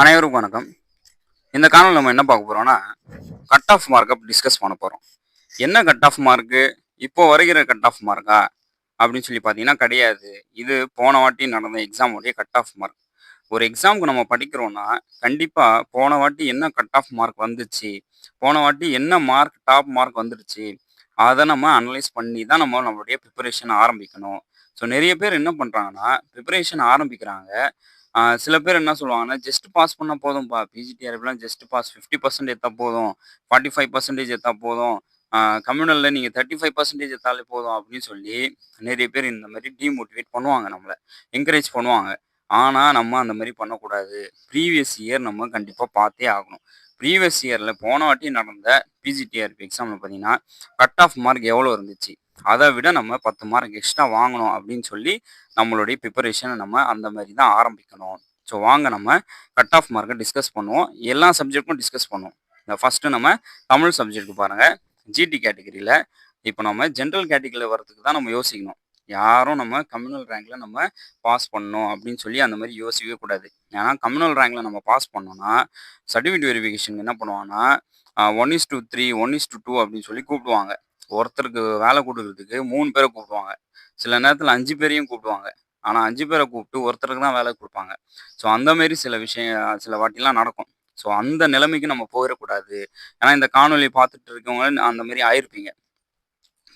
அனைவருக்கும் வணக்கம். இந்த காணொலி நம்ம என்ன பார்க்க போகிறோம்னா கட் ஆஃப் மார்க்கப் டிஸ்கஸ் பண்ண போகிறோம் என்ன கட் ஆஃப் மார்க்கு இப்போ வருகிற கட் ஆஃப் மார்க்கா அப்படின்னு சொல்லி பார்த்தீங்கன்னா கிடையாது. இது போன வாட்டி நடந்த எக்ஸாமுடைய கட் ஆஃப் மார்க் ஒரு எக்ஸாமுக்கு நம்ம படிக்கிறோம்னா கண்டிப்பாக போன வாட்டி என்ன கட் ஆஃப் மார்க் வந்துச்சு? போன வாட்டி என்ன மார்க் டாப் மார்க் வந்துடுச்சு அதை நம்ம அனலைஸ் பண்ணி தான் நம்ம நம்மளுடைய ப்ரிப்பரேஷன் ஆரம்பிக்கணும். ஸோ நிறைய பேர் என்ன பண்ணுறாங்கன்னா ப்ரிப்பரேஷன் ஆரம்பிக்கிறாங்க. சில பேர் என்ன சொல்லுவாங்கன்னா ஜஸ்ட் பாஸ் பண்ணால் போதும்ப்பா பிஜிடிஆர்எஃப்லாம் ஜஸ்ட் பாஸ் ஃபிஃப்டி பர்சன்ட் எத்தா போதும். ஃபார்ட்டி ஃபைவ் பர்சன்டேஜ் எத்தா போதும் கம்யூனலில் நீங்கள் தேர்ட்டி ஃபைவ் பர்சன்டேஜ் எத்தாலே போதும். அப்படின்னு சொல்லி நிறைய பேர் இந்த மாதிரி டீமோட்டிவேட் பண்ணுவாங்க நம்மளை. என்கரேஜ் பண்ணுவாங்க. ஆனால் நம்ம அந்த மாதிரி பண்ணக்கூடாது. ப்ரீவியஸ் இயர் நம்ம கண்டிப்பாக பார்த்தே ஆகணும். ப்ரீவியஸ் இயரில் போன வாட்டி நடந்த பிஜிடிஆர்பி எக்ஸாமில் பார்த்தீங்கன்னா கட் ஆஃப் மார்க் எவ்வளோ இருந்துச்சு? அதை விட நம்ம பத்து மார்க் எக்ஸ்ட்ரா வாங்கணும் அப்படின்னு சொல்லி நம்மளுடைய ப்ரிப்பரேஷனை நம்ம அந்த மாதிரி தான் ஆரம்பிக்கணும். ஸோ வாங்க நம்ம கட் ஆஃப் மார்க்கை டிஸ்கஸ் பண்ணுவோம். எல்லா சப்ஜெக்ட்டும் டிஸ்கஸ் பண்ணுவோம். இந்த ஃபஸ்ட்டு நம்ம தமிழ் சப்ஜெக்ட்டுக்கு பாருங்கள் ஜிடி கேட்டகரியில் இப்போ நம்ம ஜென்ரல் கேட்டகரியில் வரதுக்கு தான் நம்ம யோசிக்கணும். யாரும் நம்ம கம்யூனல் ரேங்க்ல நம்ம பாஸ் பண்ணணும் அப்படின்னு சொல்லி அந்த மாதிரி யோசிக்கவே கூடாது. ஏன்னா கம்யூனல் ரேங்க்ல நம்ம பாஸ் பண்ணோம்னா சர்டிஃபிகேட் வெரிஃபிகேஷன் என்ன பண்ணுவாங்கன்னா one is two three one is two two அப்படின்னு சொல்லி கூப்பிடுவாங்க. ஒருத்தருக்கு வேலை கொடுக்கறதுக்கு மூணு பேரை கூப்பிடுவாங்க. சில நேரத்தில் அஞ்சு பேரையும் கூப்பிடுவாங்க. ஆனால் அஞ்சு பேரை கூப்பிட்டு ஒருத்தருக்கு தான் வேலை கொடுப்பாங்க. ஸோ அந்தமாரி சில விஷயம் சில வாட்டிலாம் நடக்கும். ஸோ அந்த நிலைமைக்கு நம்ம போயிடக்கூடாது. ஏன்னா இந்த காணொலி பார்த்துட்டு இருக்கவங்க அந்த மாதிரி ஆயிருப்பீங்க.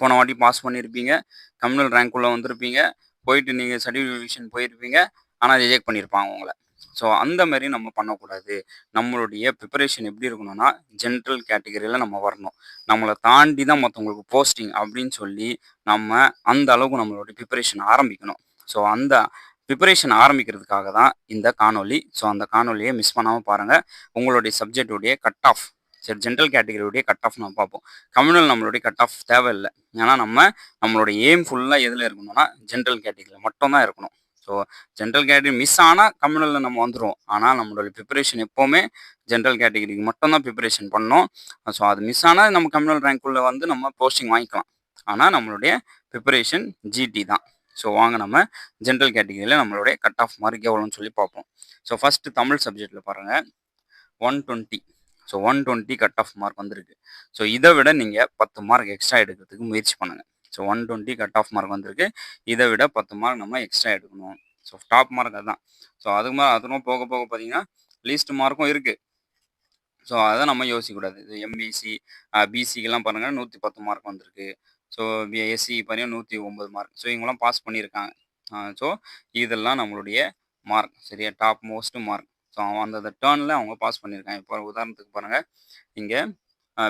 போன வாட்டி பாஸ் பண்ணியிருப்பீங்க கம்யூனல் ரேங்க்குள்ளே வந்திருப்பீங்க. போயிட்டு நீங்கள் சர்டிஃபிகேஷன் போயிருப்பீங்க. ஆனால் ரிஜெக்ட் பண்ணியிருப்பாங்க உங்களை. ஸோ அந்த மாதிரி நம்ம பண்ணக்கூடாது. நம்மளுடைய ப்ரிப்பரேஷன் எப்படி இருக்கணும்னா ஜென்ரல் கேட்டகரியில் நம்ம வரணும். நம்மளை தாண்டி தான் மற்றவங்களுக்கு போஸ்டிங் அப்படின்னு சொல்லி நம்ம அந்த அளவுக்கு நம்மளுடைய ப்ரிப்பரேஷன் ஆரம்பிக்கணும். ஸோ அந்த ப்ரிப்பரேஷன் ஆரம்பிக்கிறதுக்காக தான் இந்த காணொலி ஸோ அந்த காணொலியை மிஸ் பண்ணாமல் பாருங்கள் உங்களுடைய சப்ஜெக்டுடைய கட் ஆஃப் சரி ஜென்ரல் கேட்டகரியுடைய கட் ஆஃப் நம்ம பார்ப்போம். கம்யூனல் நம்மளுடைய கட் ஆஃப் தேவையில்லை. ஏன்னா நம்ம நம்மளுடைய எய்ம் ஃபுல்லாக எதில் இருக்கணும்னா ஜென்ரல் கேட்டகரியில் மட்டும் தான் இருக்கணும். ஸோ ஜென்ரல் கேட்டகரி மிஸ் ஆனால் கம்யூனலில் நம்ம வந்துடும் ஆனால் நம்மளோட ப்ரிப்பரேஷன் எப்போவுமே ஜென்ரல் கேட்டகரிக்கு மட்டும்தான் ப்ரிப்பரேஷன் பண்ணோம். ஸோ அது மிஸ் ஆனால் நம்ம கம்யூனல் ரேங்க்குள்ளே வந்து நம்ம போஸ்டிங் வாங்கிக்கலாம். ஆனால் நம்மளுடைய ப்ரிப்பரேஷன் ஜிடி தான். ஸோ வாங்க நம்ம ஜென்ரல் கேட்டகரியில் நம்மளுடைய கட் ஆஃப் மார்க் எவ்வளோன்னு சொல்லி பார்ப்போம். ஸோ ஃபஸ்ட்டு தமிழ் சப்ஜெக்டில் பாருங்கள் one twenty so one twenty cut off mark வந்திருக்கு. ஸோ இதை விட நீங்கள் பத்து மார்க் எக்ஸ்ட்ரா எடுக்கிறதுக்கு முயற்சி பண்ணுங்கள் so one twenty cut off mark வந்திருக்கு. இதை விட பத்து மார்க் நம்ம எக்ஸ்ட்ரா எடுக்கணும். ஸோ டாப் மார்க் அதுதான் ஸோ அதுக்கு மேலே அதுவும் போக போக பார்த்தீங்கன்னா லீஸ்ட் மார்க்கும் இருக்குது ஸோ அதை நம்ம யோசிக்கக்கூடாது இது எம்பிசி பிசிக்கெல்லாம் பாருங்கள் நூற்றி பத்து மார்க் வந்திருக்கு. ஸோ எஸ்சி பார்த்தீங்கன்னா நூற்றி ஒம்பது மார்க் ஸோ இவங்களாம் பாஸ் பண்ணியிருக்காங்க. ஸோ இதெல்லாம் நம்மளுடைய மார்க் சரியா? டாப் மோஸ்ட் மார்க் ஸோ அந்த டேர்னில் அவங்க பாஸ் பண்ணியிருக்காங்க. இப்போ உதாரணத்துக்கு பாருங்கள் இங்கே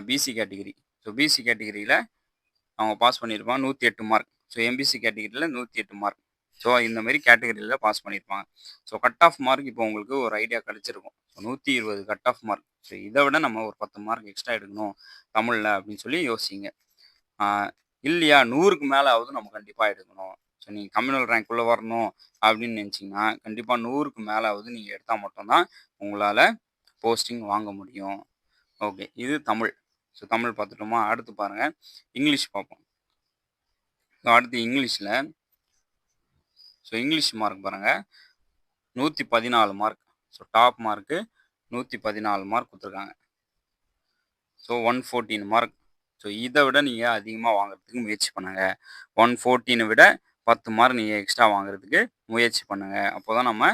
பிசி கேட்டகிரி ஸோ பிசி கேட்டகிரியில் அவங்க பாஸ் பண்ணியிருப்பாங்க நூற்றி எட்டு மார்க் ஸோ எம்பிசி கேட்டகிரியில் நூற்றி எட்டு மார்க் ஸோ இந்த மாதிரி கேட்டகரியில் பாஸ் பண்ணியிருப்பாங்க ஸோ கட் ஆஃப் மார்க் இப்போ உங்களுக்கு ஒரு ஐடியா கிடச்சிருக்கும். ஸோ நூற்றி இருபது கட் ஆஃப் மார்க் ஸோ இதை விட நம்ம ஒரு பத்து மார்க் எக்ஸ்ட்ரா எடுக்கணும் தமிழில் அப்படின்னு சொல்லி யோசிங்க. இல்லையா? நூறுக்கு மேலாவது நம்ம கண்டிப்பாக எடுக்கணும். ஸோ நீங்கள் கம்யூனல் ரேங்க்குள்ளே வரணும் அப்படின்னு நினச்சிங்கன்னா கண்டிப்பாக நூறுக்கு மேலாவது நீங்கள் எடுத்தால் மட்டும்தான் உங்களால் போஸ்டிங் வாங்க முடியும். ஓகே இது தமிழ். ஸோ தமிழ் பார்த்துட்டோமா? அடுத்து பாருங்கள் இங்கிலீஷ் பார்ப்போம். ஸோ அடுத்து இங்கிலீஷில். ஸோ இங்கிலீஷ் மார்க் பாருங்கள் நூற்றி பதினாலு மார்க் ஸோ டாப் மார்க்கு நூற்றி பதினாலு மார்க் கொடுத்துருக்காங்க. So one fourteen mark so இதை விட நீங்கள் அதிகமாக வாங்குறதுக்கு முயற்சி பண்ணுங்கள் ஒன் ஃபோர்டீனை விட பத்து மார்க் நீங்கள் எக்ஸ்ட்ரா வாங்குறதுக்கு முயற்சி பண்ணுங்கள் அப்போ தான் நம்ம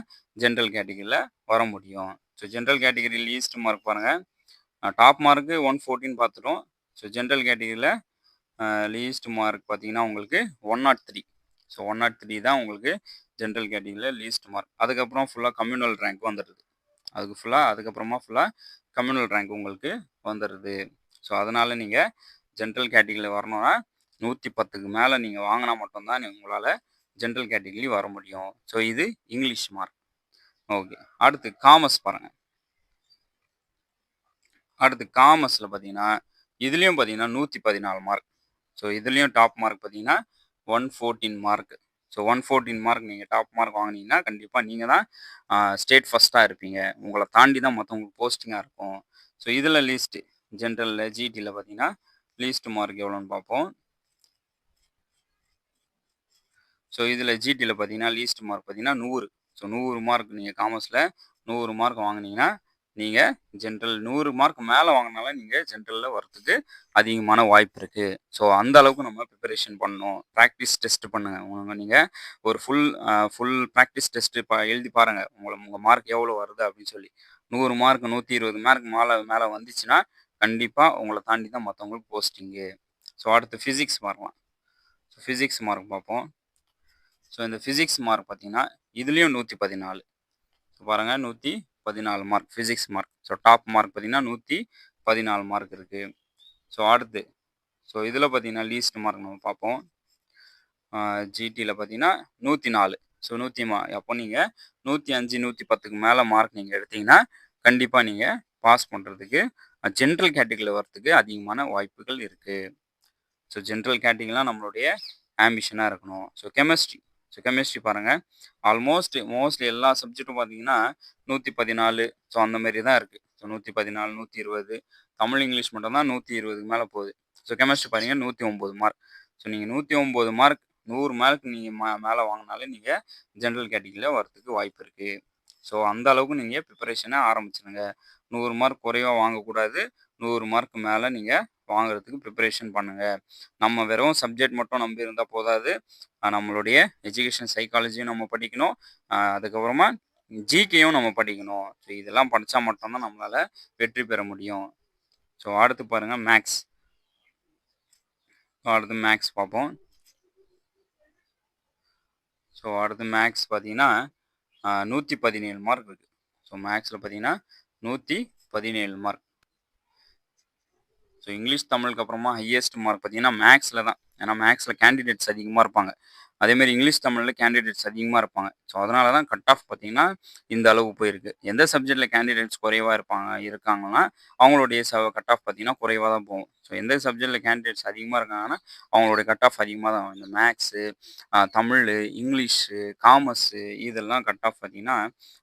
ஜென்ரல் கேட்டகரியில் வர முடியும். So general category least mark பாருங்கள் டாப் மார்க்கு ஒன் ஃபோர்டீன் பார்த்துட்டோம். ஸோ ஜென்ரல் கேட்டகரியில் லீஸ்ட் மார்க் பார்த்தீங்கன்னா உங்களுக்கு one nought three so one nought three தான் உங்களுக்கு ஜென்ரல் கேட்டகரியில் லீஸ்ட் மார்க் அதுக்கப்புறம் ஃபுல்லாக கம்யூனல் ரேங்க் வந்துடுது. அதுக்கு ஃபுல்லாக அதுக்கப்புறமா ஃபுல்லாக கம்யூனல் ரேங்க் உங்களுக்கு வந்துடுது. ஸோ அதனால் நீங்கள் ஜென்ரல் கேட்டகரியில் வரணும்னா நூற்றி பத்துக்கு மேலே நீங்கள் வாங்கினா மட்டும்தான் உங்களால் ஜென்ரல் கேட்டகரி வர முடியும். ஸோ இது இங்கிலீஷ் மார்க் ஓகே அடுத்து காமர்ஸ் பாருங்கள் அடுத்து காமர்ஸில் பார்த்தீங்கன்னா இதுலேயும் பார்த்தீங்கன்னா நூற்றி பதினாலு மார்க் ஸோ இதுலேயும் டாப் மார்க் பார்த்தீங்கன்னா one fourteen mark so one fourteen mark நீங்கள் டாப் மார்க் வாங்கினீங்கன்னா கண்டிப்பாக நீங்கள் தான் ஸ்டேட் ஃபஸ்ட்டாக இருப்பீங்க. உங்களை தாண்டி தான் மற்றவங்களுக்கு போஸ்டிங்காக இருக்கும். ஸோ இதில் லீஸ்ட்டு ஜென்ரலில் ஜிடியில் பார்த்தீங்கன்னா லீஸ்ட் மார்க் எவ்வளோன்னு பார்ப்போம் ஸோ இதில் ஜிடியில் பார்த்தீங்கன்னா லீஸ்ட் மார்க் பார்த்தீங்கன்னா நூறு. ஸோ நூறு மார்க் நீங்கள் காமர்ஸில் நூறு மார்க் வாங்குனீங்கன்னா நீங்கள் ஜென்ரல் நூறு மார்க் மேலே வாங்கினால நீங்கள் ஜென்ரலில் வர்றதுக்கு அதிகமான வாய்ப்பு இருக்குது ஸோ அந்த அளவுக்கு நம்ம ப்ரிப்பரேஷன் பண்ணணும். ப்ராக்டிஸ் டெஸ்ட் பண்ணுங்கள் உங்க நீங்கள் ஒரு ஃபுல் ஃபுல் ப்ராக்டிஸ் டெஸ்ட்டு இப்போ எழுதி பாருங்கள் உங்களை உங்கள் மார்க் எவ்வளோ வருது அப்படின்னு சொல்லி. நூறு மார்க் நூற்றி இருபது மார்க் மேலே மேலே வந்துச்சுன்னா கண்டிப்பாக உங்களை தாண்டி தான் மற்றவங்களுக்கு போஸ்டிங்கு ஸோ அடுத்து ஃபிசிக்ஸ் மார்க்லாம் ஸோ ஃபிசிக்ஸ் மார்க் பார்ப்போம். ஸோ இந்த ஃபிசிக்ஸ் மார்க் பார்த்தீங்கன்னா இதுலேயும் நூற்றி பதினாலு. ஸோ பாருங்கள் நூற்றி பதினாலு mark physics mark so top mark பார்த்தீங்கன்னா நூற்றி பதினாலு மார்க் இருக்குது ஸோ அடுத்து ஸோ இதில் பார்த்தீங்கன்னா லீஸ்ட் மார்க் நம்ம பார்ப்போம். ஜிடியில் பார்த்தீங்கன்னா நூற்றி நாலு. ஸோ நூற்றி மா அப்போ நீங்கள் நூற்றி அஞ்சு நூற்றி பத்துக்கு மேலே மார்க் நீங்கள் எடுத்தீங்கன்னா கண்டிப்பாக நீங்கள் பாஸ் பண்ணுறதுக்கு ஜென்ரல் கேட்டகரியில் வர்றதுக்கு அதிகமான வாய்ப்புகள் இருக்குது ஸோ ஜென்ரல் கேட்டகரிலாம் நம்மளுடைய ஆம்பிஷனாக இருக்கணும். ஸோ கெமிஸ்ட்ரி ஸோ கெமிஸ்ட்ரி பாருங்கள் ஆல்மோஸ்ட் மோஸ்ட்லி எல்லா சப்ஜெக்ட்டும் பார்த்தீங்கன்னா நூற்றி பதினாலு ஸோ அந்த மாதிரி தான் இருக்குது ஸோ நூற்றி பதினாலு நூற்றி இருபது தமிழ் இங்கிலீஷ் மட்டும்தான் நூற்றி இருபதுக்கு மேலே போகுது. ஸோ கெமிஸ்ட்ரி பார்த்தீங்கன்னா நூற்றி ஒம்பது மார்க் ஸோ நீங்கள் நூற்றி ஒம்பது மார்க் நூறு மார்க் நீங்கள் மா மேலே வாங்கினாலே நீங்கள் ஜென்ரல் கேட்டகிரியில் வரத்துக்கு வாய்ப்பு இருக்குது ஸோ அந்த அளவுக்கு நீங்கள் ப்ரிப்பரேஷனை ஆரம்பிச்சிருங்க. நூறு மார்க் குறைவாக வாங்கக்கூடாது. நூறு மார்க் மேலே நீங்கள் வாங்குறதுக்கு ப்ரிப்பரேஷன் பண்ணுங்கள் நம்ம வெறும் சப்ஜெக்ட் மட்டும் நம்பி இருந்தால் போதாது. நம்மளுடைய எஜுகேஷன் சைக்காலஜியும் நம்ம படிக்கணும். அதுக்கப்புறமா ஜிகேயும் நம்ம படிக்கணும். ஸோ இதெல்லாம் படித்தா மட்டும்தான் நம்மளால் வெற்றி பெற முடியும். ஸோ அடுத்து பாருங்கள் மேக்ஸ் அடுத்து மேக்ஸ் பார்ப்போம். ஸோ அடுத்து மேக்ஸ் பார்த்தீங்கன்னா நூற்றி பதினேழு மார்க் இருக்குது ஸோ மேக்ஸில் பார்த்தீங்கன்னா நூற்றி பதினேழு மார்க் ஸோ இங்கிலீஷ் தமிழுக்கு அப்புறமா ஹையஸ்ட் மார்க் பார்த்தீங்கன்னா மேக்ஸில் தான். ஏன்னா மேக்ஸில் கேண்டிடேட்ஸ் அதிகமாக இருப்பாங்க. அதேமாதிரி இங்கிலீஷ் தமிழில் கேண்டிடேட்ஸ் அதிகமாக இருப்பாங்க. ஸோ அதனால தான் கட் ஆஃப் பார்த்தீங்கன்னா இந்த அளவு போயிருக்கு. எந்த சப்ஜெக்டில் கேண்டிடேட்ஸ் குறைவாக இருப்பாங்க இருக்காங்கன்னா அவங்களுடைய ச கட் ஆஃப் பார்த்தீங்கன்னா குறைவாக தான் போகும். ஸோ எந்த சப்ஜெக்டில் கேண்டிடேட்ஸ் அதிகமாக இருக்காங்கன்னா அவங்களுடைய கட் ஆஃப் அதிகமாக தான் இந்த மேக்ஸு தமிழ் இங்கிலீஷு காமர்ஸு இதெல்லாம் கட் ஆஃப் பார்த்தீங்கன்னா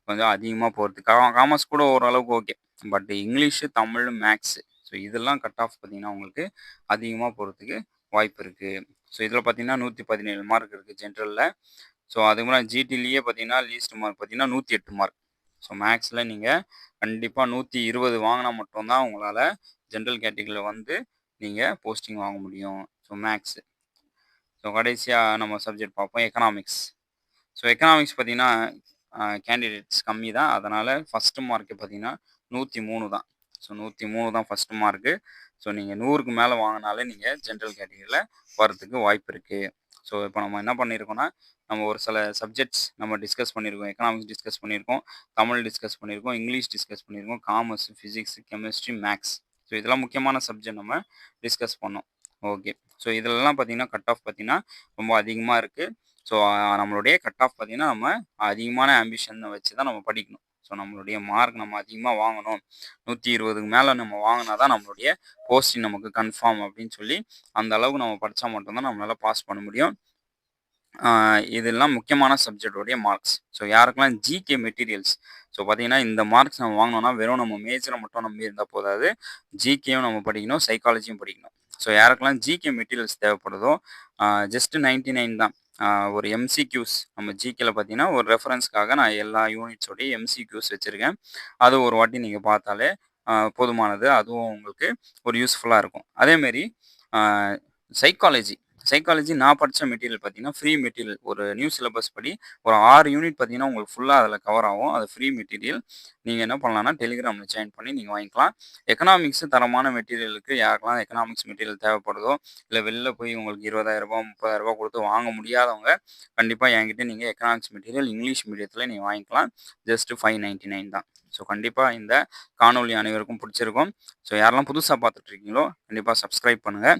கொஞ்சம் அதிகமாக போகிறது கா காமர்ஸ் கூட ஓரளவுக்கு okay but English Tamil maths so இதெல்லாம் கட் ஆஃப் பார்த்தீங்கன்னா உங்களுக்கு அதிகமாக போகிறதுக்கு வாய்ப்பு இருக்குது ஸோ இதில் பார்த்தீங்கன்னா நூற்றி பதினேழு மார்க் இருக்குது ஜென்ரலில் ஸோ அதுக்கு முன்னாடி ஜிடிலேயே பார்த்தீங்கன்னா லீஸ்ட் மார்க் பார்த்தீங்கன்னா நூற்றி எட்டு மார்க் ஸோ மேக்ஸில் நீங்கள் கண்டிப்பாக நூற்றி இருபது வாங்கினா மட்டும்தான் உங்களால் ஜென்ரல் கேட்டகரியில் வந்து நீங்கள் போஸ்டிங் வாங்க முடியும். ஸோ மேக்ஸு ஸோ கடைசியாக நம்ம சப்ஜெக்ட் பார்ப்போம் எக்கனாமிக்ஸ் ஸோ எக்கனாமிக்ஸ் பார்த்தீங்கன்னா கேண்டிடேட்ஸ் கம்மி தான் அதனால் ஃபஸ்ட்டு மார்க்கு பார்த்தீங்கன்னா நூற்றி மூணு தான். ஸோ நூற்றி மூணு தான் ஃபஸ்ட்டு மார்க்கு ஸோ நீங்கள் நூறுக்கு மேலே வாங்கினாலே நீங்கள் ஜென்ரல் கேட்டகரியில் வரதுக்கு வாய்ப்பு இருக்குது ஸோ இப்போ நம்ம என்ன பண்ணியிருக்கோம்னா நம்ம ஒரு சில சப்ஜெக்ட்ஸ் நம்ம டிஸ்கஸ் பண்ணியிருக்கோம் எக்கனாமிக்ஸ் டிஸ்கஸ் பண்ணியிருக்கோம் தமிழ் டிஸ்கஸ் பண்ணியிருக்கோம் இங்கிலீஷ் டிஸ்கஸ் பண்ணியிருக்கோம் commerce physics chemistry maths so இதெல்லாம் முக்கியமான சப்ஜெக்ட் நம்ம டிஸ்கஸ் பண்ணோம். ஓகே ஸோ இதிலலாம் பார்த்தீங்கன்னா கட் ஆஃப் பார்த்தீங்கன்னா ரொம்ப அதிகமாக இருக்குது ஸோ நம்மளுடைய கட் ஆஃப் பார்த்தீங்கன்னா நம்ம அதிகமான ஆம்பிஷனை வச்சு தான் நம்ம படிக்கணும். ஸோ நம்மளுடைய மார்க் நம்ம அதிகமாக வாங்கணும். நூற்றி இருபதுக்கு மேலே நம்ம வாங்கினா தான் நம்மளுடைய போஸ்டிங் நமக்கு கன்ஃபார்ம் அப்படின்னு சொல்லி அந்த அளவுக்கு நம்ம படித்தா மட்டும்தான் நம்மளால் பாஸ் பண்ண முடியும். இதெல்லாம் முக்கியமான சப்ஜெக்டோடைய மார்க்ஸ் ஸோ யாருக்கெல்லாம் ஜிகே மெட்டீரியல்ஸ் ஸோ பார்த்தீங்கன்னா இந்த மார்க்ஸ் நம்ம வாங்கினோம்னா வெறும் நம்ம மேஜரை மட்டும் நம்பி இருந்தால் போதாது. ஜிகேயும் நம்ம படிக்கணும் சைக்காலஜியும் படிக்கணும். ஸோ யாருக்கெல்லாம் ஜிகே மெட்டீரியல்ஸ் தேவைப்படுதோ ஜஸ்ட் நைன்டி நைன் தான். ஒரு எம்சிக்யூஸ் நம்ம ஜிகேல பார்த்தீங்கன்னா ஒரு ரெஃபரன்ஸ்க்காக நான் எல்லா யூனிட்ஸோடைய எம்சிக்யூஸ் வச்சுருக்கேன். அது ஒரு வாட்டி நீங்கள் பார்த்தாலே போதுமானது. அதுவும் உங்களுக்கு ஒரு யூஸ்ஃபுல்லாக இருக்கும். அதேமாரி சைக்காலஜி சைக்காலஜி நான் படித்த மெட்டீரியல் பார்த்தீங்கன்னா ஃப்ரீ மெட்டீரியல் ஒரு நியூ சிலபஸ் படி ஒரு ஆறு யூனிட் பார்த்தீங்கன்னா உங்களுக்கு ஃபுல்லாக அதில் கவர் ஆகும். அது ஃப்ரீ மெட்டீரியல் நீங்கள் என்ன பண்ணலாம்னா டெலிகிராமில் ஜாயின் பண்ணி நீங்கள் வாங்கிக்கலாம். எக்கனாமிக்ஸ் தரமான மெட்டீரியலுக்கு யாருக்கெல்லாம் எக்கனாமிக்ஸ் மெட்டீரியல் தேவைப்படுதோ இல்லை வெளில போய் உங்களுக்கு இருபதாயிரரூபா முப்பதாயிரரூபா கொடுத்து வாங்க முடியாதவங்க கண்டிப்பாக என்கிட்ட நீங்கள் எக்கனாமிக்ஸ் மெட்டீரியல் இங்கிலீஷ் மீடியத்தில் நீங்கள் வாங்கிக்கலாம். ஜஸ்ட் ஃபைவ் நைன்ட்டி நைன் தான். ஸோ கண்டிப்பாக இந்த காணொலி அனைவருக்கும் பிடிச்சிருக்கும். ஸோ யாரெல்லாம் புதுசாக பார்த்துட்ருக்கீங்களோ கண்டிப்பாக சப்ஸ்கிரைப் பண்ணுங்கள்